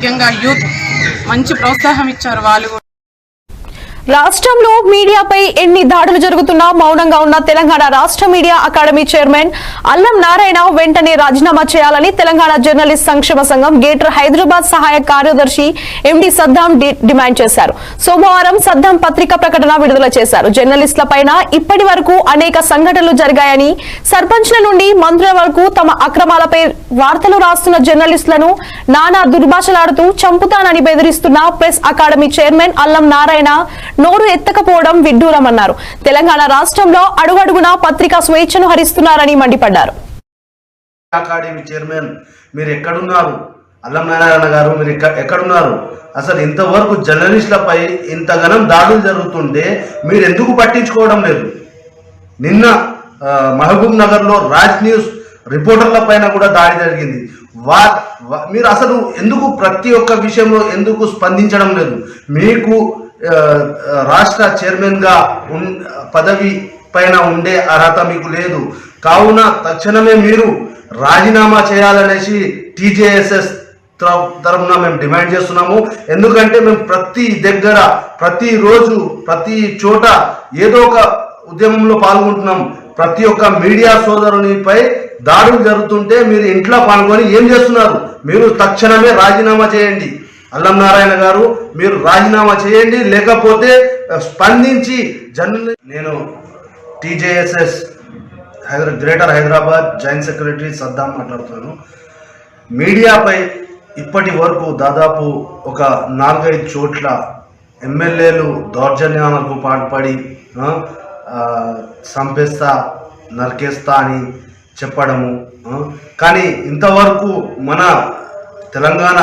ముఖ్యంగా యూత్ మంచి ప్రోత్సాహం ఇచ్చారు వాళ్ళు కూడా. రాష్ట్రంలో మీడియాపై ఎన్ని దాడులు జరుగుతున్నా మౌనంగా ఉన్న తెలంగాణ రాష్ట్ర media academy chairman Allam Narayana వెంటనే రాజీనామా చేయాలని తెలంగాణ జర్నలిస్ట్ సంక్షేమ సంఘం గేటర్ హైదరాబాద్ సహాయ కార్యదర్శి ఎండి సద్దాం డిమాండ్ చేశారు. సోమవారం సద్దాం పత్రిక ప్రకటన విడుదల చేశారు. జర్నలిస్టుల పైన ఇప్పటి వరకు అనేక సంఘటనలు జరిగాయని సర్పంచ్ల నుండి మంత్రుల వరకు తమ అక్రమాలపై వార్తలు రాస్తున్న జర్నలిస్టులను నానా దుర్భాషలాడుతూ చంపుతానని బెదిరిస్తున్న press academy chairman Allam Narayana నోరు ఎత్తకపోవడం విడ్డూరమన్నారు. తెలంగాణ రాష్ట్రంలో అడుగడుగునా పత్రికా స్వేచ్ఛను హరిస్తున్నారని మండిపడ్డారు. అకాడమీ చైర్మన్ మీరు ఎక్కడున్నారు? అల్లం నారాయణ గారు మీరు ఎక్కడున్నారు? అసలు ఇంతవరకు జర్నలిస్టులపై ఇంతగానం దాడులు జరుగుతుంటే మీరు ఎందుకు పట్టించుకోవడం లేదు? నిన్న మహబూబ్ నగర్లో రాజ్ న్యూస్ రిపోర్టర్ల పైన కూడా దాడి జరిగింది. వా మీరు అసలు ఎందుకు ప్రతి ఒక్క విషయంలో ఎందుకు స్పందించడం లేదు? మీకు రాష్ట్ర చైర్మన్గా ఉన్ పదవి పైన ఉండే అర్హత మీకు లేదు. కావున తక్షణమే మీరు రాజీనామా చేయాలనేసి టీజేఎస్ఎస్ తరఫున మేము డిమాండ్ చేస్తున్నాము. ఎందుకంటే మేము ప్రతి దగ్గర ప్రతిరోజు ప్రతి చోట ఏదో ఒక ఉద్యమంలో పాల్గొంటున్నాం. ప్రతి ఒక్క మీడియా సోదరునిపై దాడులు జరుగుతుంటే మీరు ఇంట్లో పాల్గొని ఏం చేస్తున్నారు? మీరు తక్షణమే రాజీనామా చేయండి. అల్లం నారాయణ గారు మీరు రాజీనామా చేయండి లేకపోతే స్పందించి జర్నలి నేను టీజేఎస్ఎస్ హైదరా greater Hyderabad joint secretary Saddam మాట్లాడుతున్నాను. మీడియాపై ఇప్పటి వరకు దాదాపు ఒక నాలుగైదు చోట్ల ఎమ్మెల్యేలు దౌర్జన్యాలకు పాల్పడి సంపేస్తా చంపేస్తా నరికేస్తా అని చెప్పడము కానీ ఇంతవరకు మన తెలంగాణ